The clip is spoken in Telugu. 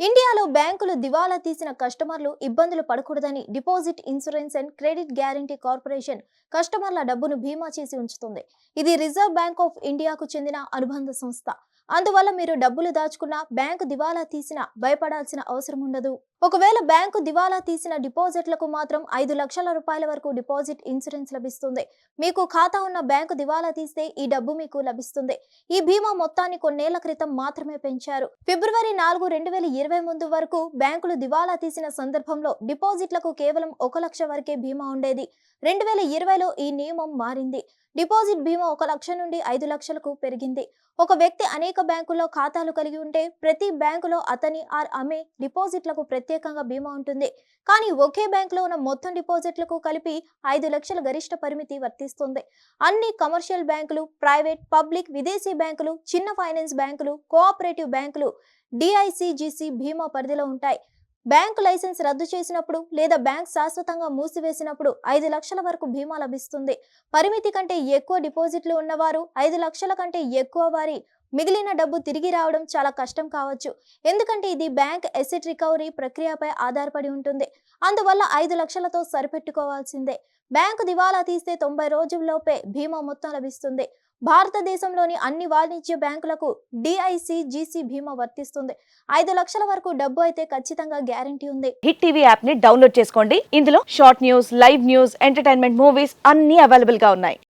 ఇండియాలో బ్యాంకులు దివాలా తీసిన కస్టమర్లు ఇబ్బందులు పడకూడదని deposit insurance and credit guarantee corporation కస్టమర్ల డబ్బును బీమా చేసి ఉంచుతుంది. ఇది రిజర్వ్ బ్యాంక్ ఆఫ్ ఇండియాకు చెందిన అనుబంధ సంస్థ. అందువల్ల మీరు డబ్బులు దాచుకున్న బ్యాంకు దివాలా తీసినా భయపడాల్సిన అవసరం ఉండదు. ఒకవేళ బ్యాంకు దివాలా తీసిన డిపాజిట్లకు మాత్రం ఐదు లక్షల రూపాయల వరకు డిపాజిట్ ఇన్సూరెన్స్ లభిస్తుంది. మీకు ఖాతా ఉన్న బ్యాంకు దివాలా తీస్తే ఈ డబ్బు మీకు లభిస్తుంది. ఈ బీమా మొత్తాన్ని కొన్నేళ్ళ క్రితం మాత్రమే పెంచారు. ఫిబ్రవరి నాలుగు రెండు వేల ఇరవై ముందు వరకు బ్యాంకులు దివాలా తీసిన సందర్భంలో డిపాజిట్లకు కేవలం ఒక లక్ష వరకే బీమా ఉండేది. రెండు వేల ఇరవైలో ఈ నియమం మారింది. డిపాజిట్ బీమా ఒక లక్ష నుండి ఐదు లక్షలకు పెరిగింది. ఒక వ్యక్తి అనేక బ్యాంకుల్లో ఖాతాలు కలిగి ఉంటే ప్రతి బ్యాంకులో అతని ఆర్ ఆమె డిపాజిట్లకు ప్రత్యేకంగా బీమా ఉంటుంది. కానీ ఒకే బ్యాంకులో ఉన్న మొత్తం డిపాజిట్లకు కలిపి ఐదు లక్షల గరిష్ట పరిమితి వర్తిస్తుంది. అన్ని కమర్షియల్ బ్యాంకులు ప్రైవేట్ పబ్లిక్ విదేశీ బ్యాంకులు చిన్న ఫైనాన్స్ బ్యాంకులు కోఆపరేటివ్ బ్యాంకులు డిఐసిజిసి బీమా పరిధిలో ఉంటాయి. బ్యాంకు లైసెన్స్ రద్దు చేసినప్పుడు లేదా బ్యాంక్ శాశ్వతంగా మూసివేసినప్పుడు ఐదు లక్షల వరకు బీమా లభిస్తుంది. పరిమితి కంటే ఎక్కువ డిపాజిట్లు ఉన్నవారు ఐదు లక్షల కంటే ఎక్కువ వారి మిగిలిన డబ్బు తిరిగి రావడం చాలా కష్టం కావచ్చు. ఎందుకంటే ఇది బ్యాంక్ ఎసెట్ రికవరీ ప్రక్రియపై ఆధారపడి ఉంటుంది. అందువల్ల ఐదు లక్షలతో సరిపెట్టుకోవాల్సిందే. బ్యాంకు దివాలా తీస్తే తొంభై రోజుల్లోపే బీమా మొత్తం లభిస్తుంది. భారతదేశంలోని అన్ని వాణిజ్య బ్యాంకులకు డిఐసిజిసి బీమా వర్తిస్తుంది. ఐదు లక్షల వరకు డబ్బు అయితే ఖచ్చితంగా గ్యారంటీ ఉంది. హిట్ టీవీ యాప్ని డౌన్లోడ్ చేసుకోండి. ఇందులో short news live news entertainment movies అన్ని అవైలబుల్గా ఉన్నాయి.